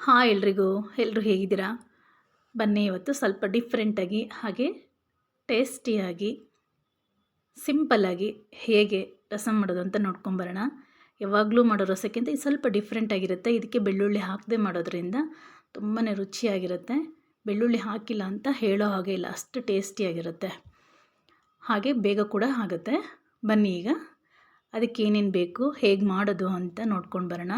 Hi ಎಲ್ರಿಗೂ ಎಲ್ಲರೂ ಹೇಗಿದ್ದೀರಾ? ಬನ್ನಿ ಇವತ್ತು ಸ್ವಲ್ಪ ಡಿಫ್ರೆಂಟಾಗಿ ಹಾಗೆ ಟೇಸ್ಟಿಯಾಗಿ ಸಿಂಪಲ್ಲಾಗಿ ಹೇಗೆ ರಸಂ ಮಾಡೋದು ಅಂತ ನೋಡ್ಕೊಂಬರೋಣ ಯಾವಾಗಲೂ ಮಾಡೋ ರಸಕ್ಕಿಂತ ಇದು ಸ್ವಲ್ಪ ಡಿಫ್ರೆಂಟಾಗಿರುತ್ತೆ ಇದಕ್ಕೆ ಬೆಳ್ಳುಳ್ಳಿ ಹಾಕದೆ ಮಾಡೋದ್ರಿಂದ ತುಂಬಾ ರುಚಿಯಾಗಿರುತ್ತೆ. ಬೆಳ್ಳುಳ್ಳಿ ಹಾಕಿಲ್ಲ ಅಂತ ಹೇಳೋ ಹಾಗೆ ಇಲ್ಲ, ಅಷ್ಟು ಟೇಸ್ಟಿಯಾಗಿರುತ್ತೆ ಹಾಗೆ ಬೇಗ ಕೂಡ ಆಗುತ್ತೆ. ಬನ್ನಿ ಈಗ ಅದಕ್ಕೆ ಏನೇನು ಬೇಕು, ಹೇಗೆ ಮಾಡೋದು ಅಂತ ನೋಡ್ಕೊಂಡು ಬರೋಣ.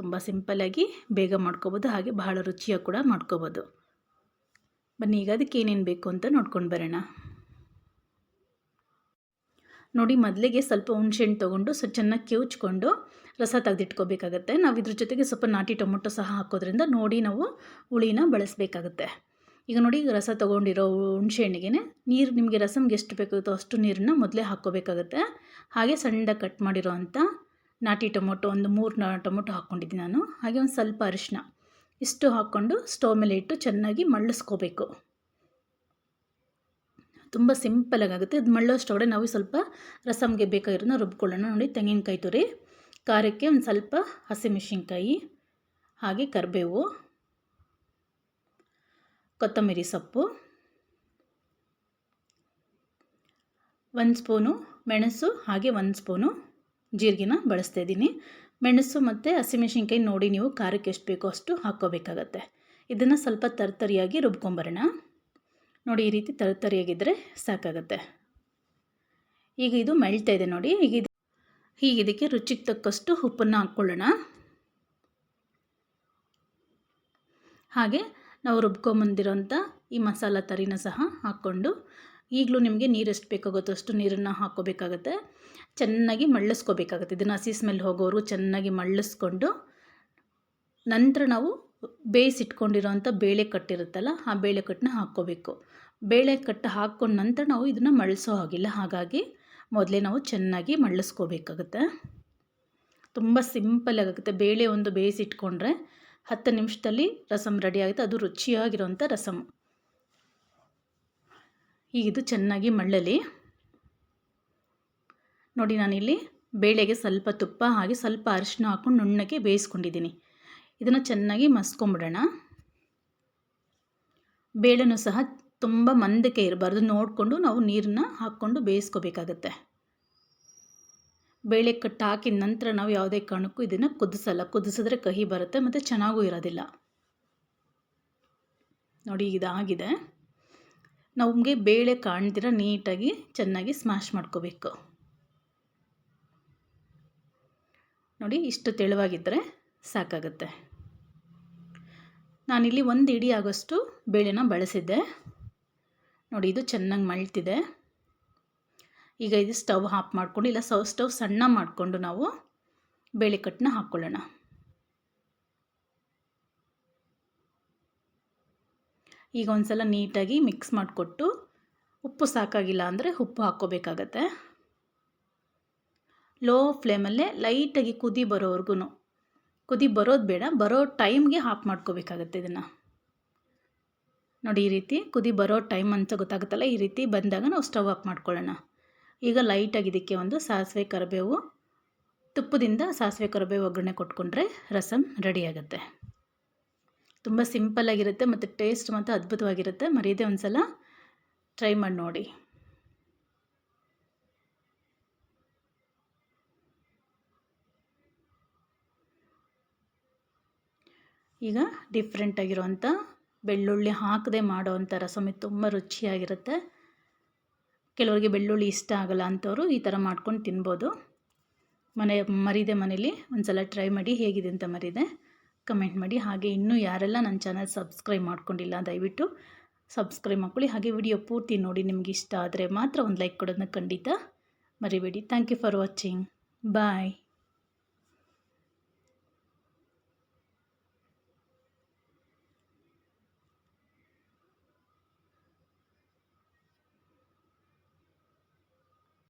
ತುಂಬ ಸಿಂಪಲ್ಲಾಗಿ ಬೇಗ ಮಾಡ್ಕೋಬೋದು, ಹಾಗೆ ಬಹಳ ರುಚಿಯಾಗಿ ಕೂಡ ಮಾಡ್ಕೋಬೋದು. ಬನ್ನಿ, ಈಗ ಅದಕ್ಕೆ ಏನೇನು ಬೇಕು ಅಂತ ನೋಡ್ಕೊಂಡು ಬರೋಣ. ನೋಡಿ, ಮೊದಲಿಗೆ ಸ್ವಲ್ಪ ಹುಣ್ಸೆಣ್ಣು ತೊಗೊಂಡು, ಸೊ ಚೆನ್ನಾಗಿ ಕಿವುಚ್ಕೊಂಡು ರಸ ತೆಗೆದಿಟ್ಕೋಬೇಕಾಗತ್ತೆ. ನಾವು ಇದ್ರ ಜೊತೆಗೆ ಸ್ವಲ್ಪ ನಾಟಿ ಟೊಮೊಟೊ ಸಹ ಹಾಕೋದ್ರಿಂದ ನೋಡಿ ನಾವು ಹುಳಿನ ಬಳಸಬೇಕಾಗತ್ತೆ. ಈಗ ನೋಡಿ, ರಸ ತೊಗೊಂಡಿರೋ ಹುಣ್ಸೆಣ್ಣಿಗೆ ನೀರು, ನಿಮಗೆ ರಸಮ್ಗೆ ಎಷ್ಟು ಬೇಕಾಗುತ್ತೋ ಅಷ್ಟು ನೀರನ್ನ ಮೊದಲೇ ಹಾಕ್ಕೋಬೇಕಾಗತ್ತೆ. ಹಾಗೆ ಸಣ್ಣದಾಗಿ ಕಟ್ ಮಾಡಿರೋ ಅಂಥ ನಾಟಿ ಟೊಮೊಟೊ, ಒಂದು ಮೂರು ನಾ, ಟೊಮೊಟೊ ಹಾಕ್ಕೊಂಡಿದ್ದೀನಿ ನಾನು. ಹಾಗೆ ಒಂದು ಸ್ವಲ್ಪ ಅರಿಶಿನ ಇಷ್ಟು ಹಾಕ್ಕೊಂಡು ಸ್ಟವ್ ಮೇಲೆ ಇಟ್ಟು ಚೆನ್ನಾಗಿ ಮಳ್ಳಿಸ್ಕೋಬೇಕು. ತುಂಬ ಸಿಂಪಲಾಗುತ್ತೆ ಇದು ಮಳ್ಳೋಷ್ಟೊಡೆ ನಾವು ಸ್ವಲ್ಪ ರಸಮ್ಗೆ ಬೇಕಾಗಿರೋದನ್ನ ರುಬ್ಕೊಳ್ಳೋಣ. ನೋಡಿ, ತೆಂಗಿನಕಾಯಿ ತುರಿ, ಖಾರಕ್ಕೆ ಒಂದು ಸ್ವಲ್ಪ ಹಸಿಮೆಣಸಿನ್ಕಾಯಿ, ಹಾಗೆ ಕರಿಬೇವು, ಕೊತ್ತಂಬರಿ ಸೊಪ್ಪು, ಒಂದು ಸ್ಪೂನು ಮೆಣಸು, ಹಾಗೆ ಒಂದು ಸ್ಪೂನು ಜೀರಿಗೆನ ಬಳಸ್ತಾ ಇದ್ದೀನಿ. ಮೆಣಸು ಮತ್ತು ಹಸಿಮೆಣಸಿನ್ಕಾಯಿ ನೋಡಿ ನೀವು ಖಾರಕ್ಕೆ ಎಷ್ಟು ಬೇಕೋ ಅಷ್ಟು ಹಾಕ್ಕೋಬೇಕಾಗತ್ತೆ. ಇದನ್ನು ಸ್ವಲ್ಪ ತರ್ತರಿಯಾಗಿ ರುಬ್ಕೊಂಬರೋಣ. ನೋಡಿ, ಈ ರೀತಿ ತರ್ತರಿಯಾಗಿದ್ದರೆ ಸಾಕಾಗತ್ತೆ. ಈಗ ಇದು ಮೆಳ್ತಾ ಇದೆ ನೋಡಿ. ಈಗ ಇದು ಹೀಗೆ ಇದಕ್ಕೆ ರುಚಿಗೆ ತಕ್ಕಷ್ಟು ಉಪ್ಪನ್ನು ಹಾಕ್ಕೊಳ್ಳೋಣ. ಹಾಗೆ ನಾವು ರುಬ್ಕೊಂಬಂದಿರೋಂಥ ಈ ಮಸಾಲ ತರಿನ ಸಹ ಹಾಕ್ಕೊಂಡು ಈಗಲೂ ನಿಮಗೆ ನೀರು ಎಷ್ಟು ಬೇಕಾಗುತ್ತೋ ಅಷ್ಟು ನೀರನ್ನು ಹಾಕ್ಕೋಬೇಕಾಗತ್ತೆ. ಚೆನ್ನಾಗಿ ಮಳ್ಳಿಸ್ಕೋಬೇಕಾಗತ್ತೆ. ಇದನ್ನು ಹಸಿ ಸ್ಮೆಲ್ ಹೋಗೋರು ಚೆನ್ನಾಗಿ ಮಳ್ಳಿಸ್ಕೊಂಡು ನಂತರ ನಾವು ಬೇಯಿಸಿಟ್ಕೊಂಡಿರೋಂಥ ಬೇಳೆ ಕಟ್ಟಿರುತ್ತಲ್ಲ ಆ ಬೇಳೆ ಕಟ್ಟನ್ನ ಹಾಕ್ಕೋಬೇಕು. ಬೇಳೆ ಕಟ್ಟು ಹಾಕ್ಕೊಂಡು ನಂತರ ನಾವು ಇದನ್ನು ಮಳ್ಳಿಸೋ ಹಾಗಿಲ್ಲ. ಹಾಗಾಗಿ ಮೊದಲೇ ನಾವು ಚೆನ್ನಾಗಿ ಮಳ್ಳಿಸ್ಕೋಬೇಕಾಗತ್ತೆ. ತುಂಬ ಸಿಂಪಲ್ ಆಗುತ್ತೆ. ಬೇಳೆ ಒಂದು ಬೇಯಿಸಿಟ್ಕೊಂಡ್ರೆ ಹತ್ತು ನಿಮಿಷದಲ್ಲಿ ರಸಮ್ ರೆಡಿ ಆಗುತ್ತೆ. ಅದು ರುಚಿಯಾಗಿರೋಂಥ ರಸಮ್ ಈಗ ಇದು ಚೆನ್ನಾಗಿ ಮಳ್ಳಲಿ. ನೋಡಿ ನಾನಿಲ್ಲಿ ಬೇಳೆಗೆ ಸ್ವಲ್ಪ ತುಪ್ಪ ಹಾಗೆ ಸ್ವಲ್ಪ ಅರಿಶಿನ ಹಾಕ್ಕೊಂಡು ನುಣ್ಣಗೆ ಬೇಯಿಸ್ಕೊಂಡಿದ್ದೀನಿ. ಇದನ್ನು ಚೆನ್ನಾಗಿ ಮಸ್ಕೊಂಬಿಡೋಣ. ಬೇಳೆನೂ ಸಹ ತುಂಬ ಮಂದಕ್ಕೆ ಇರಬಾರ್ದು. ನೋಡಿಕೊಂಡು ನಾವು ನೀರನ್ನ ಹಾಕ್ಕೊಂಡು ಬೇಯಿಸ್ಕೋಬೇಕಾಗತ್ತೆ. ಬೇಳೆ ಕಟ್ಟು ಹಾಕಿದ ನಂತರ ನಾವು ಯಾವುದೇ ಕಾರಣಕ್ಕೂ ಇದನ್ನು ಕುದಿಸಲ್ಲ. ಕುದಿಸಿದ್ರೆ ಕಹಿ ಬರುತ್ತೆ, ಮತ್ತು ಚೆನ್ನಾಗೂ ಇರೋದಿಲ್ಲ. ನೋಡಿ, ಇದಾಗಿದೆ. ನಮಗೆ ಬೇಳೆ ಕಾಣ್ದಿರ ನೀಟಾಗಿ ಚೆನ್ನಾಗಿ ಸ್ಮ್ಯಾಶ್ ಮಾಡ್ಕೋಬೇಕು. ನೋಡಿ ಇಷ್ಟು ತೆಳುವಾಗಿದ್ದರೆ ಸಾಕಾಗುತ್ತೆ. ನಾನಿಲ್ಲಿ ಒಂದು ಇಡಿ ಆಗೋಷ್ಟು ಬೇಳೆನ ಬಳಸಿದ್ದೆ. ನೋಡಿ ಇದು ಚೆನ್ನಾಗಿ ಮಳ್ತಿದೆ ಈಗ ಇದು ಸ್ಟವ್ ಆಫ್ ಮಾಡಿಕೊಂಡು, ಇಲ್ಲ ಸೌ ಸ್ಟವ್ ಸಣ್ಣ ಮಾಡಿಕೊಂಡು ನಾವು ಬೇಳೆ ಕಟ್ಟನ್ನ ಹಾಕ್ಕೊಳ್ಳೋಣ. ಈಗ ಒಂದು ಸಲ ನೀಟಾಗಿ ಮಿಕ್ಸ್ ಮಾಡಿಕೊಟ್ಟು ಉಪ್ಪು ಸಾಕಾಗಿಲ್ಲ ಅಂದರೆ ಉಪ್ಪು ಹಾಕ್ಕೋಬೇಕಾಗತ್ತೆ. ಲೋ ಫ್ಲೇಮಲ್ಲೇ ಲೈಟಾಗಿ ಕುದಿ ಬರೋವರೆಗೂ ಕುದಿ ಬರೋದು ಬೇಡ, ಬರೋ ಟೈಮ್ಗೆ ಹಾಫ್ ಮಾಡ್ಕೋಬೇಕಾಗತ್ತೆ ಇದನ್ನು. ನೋಡಿ ಈ ರೀತಿ ಕುದಿ ಬರೋ ಟೈಮ್ ಅಂತ ಗೊತ್ತಾಗುತ್ತಲ್ಲ, ಈ ರೀತಿ ಬಂದಾಗ ನಾವು ಸ್ಟವ್ ಆಫ್ ಮಾಡ್ಕೊಳ್ಳೋಣ. ಈಗ ಲೈಟಾಗಿ ಇದಕ್ಕೆ ಒಂದು ಸಾಸಿವೆ ಕರಿಬೇವು, ತುಪ್ಪದಿಂದ ಸಾಸಿವೆ ಕರಿಬೇವು ಒಗ್ಗರಣೆ ಕೊಟ್ಕೊಂಡ್ರೆ ರಸಮ್ ರೆಡಿಯಾಗುತ್ತೆ ತುಂಬ ಸಿಂಪಲ್ಲಾಗಿರುತ್ತೆ ಮತ್ತು ಟೇಸ್ಟ್ ಮತ್ತು ಅದ್ಭುತವಾಗಿರುತ್ತೆ. ಮರೀದೆ ಒಂದು ಸಲ ಟ್ರೈ ಮಾಡಿ ನೋಡಿ. ಈಗ ಡಿಫ್ರೆಂಟಾಗಿರುವಂಥ ಬೆಳ್ಳುಳ್ಳಿ ಹಾಕದೆ ಮಾಡೋವಂಥ ರಸಮಿ ತುಂಬ ರುಚಿಯಾಗಿರುತ್ತೆ. ಕೆಲವರಿಗೆ ಬೆಳ್ಳುಳ್ಳಿ ಇಷ್ಟ ಆಗಲ್ಲ ಅಂಥವ್ರು ಈ ಥರ ಮಾಡ್ಕೊಂಡು ತಿನ್ಬೋದು. ಮನೆ ಮರಿದೆ ಮನೇಲಿ ಒಂದು ಸಲ ಟ್ರೈ ಮಾಡಿ ಹೇಗಿದೆ ಅಂತ ಮರಿದೆ ಕಮೆಂಟ್ ಮಾಡಿ. ಹಾಗೆ ಇನ್ನೂ ಯಾರೆಲ್ಲ ನನ್ನ ಚಾನಲ್ ಸಬ್ಸ್ಕ್ರೈಬ್ ಮಾಡ್ಕೊಂಡಿಲ್ಲ, ದಯವಿಟ್ಟು ಸಬ್ಸ್ಕ್ರೈಬ್ ಮಾಡ್ಕೊಳ್ಳಿ. ಹಾಗೆ ವಿಡಿಯೋ ಪೂರ್ತಿ ನೋಡಿ, ನಿಮಗೆ ಇಷ್ಟ ಆದರೆ ಮಾತ್ರ ಒಂದು ಲೈಕ್ ಕೊಡೋದನ್ನ ಖಂಡಿತ ಮರಿಬೇಡಿ. Thank you for watching bye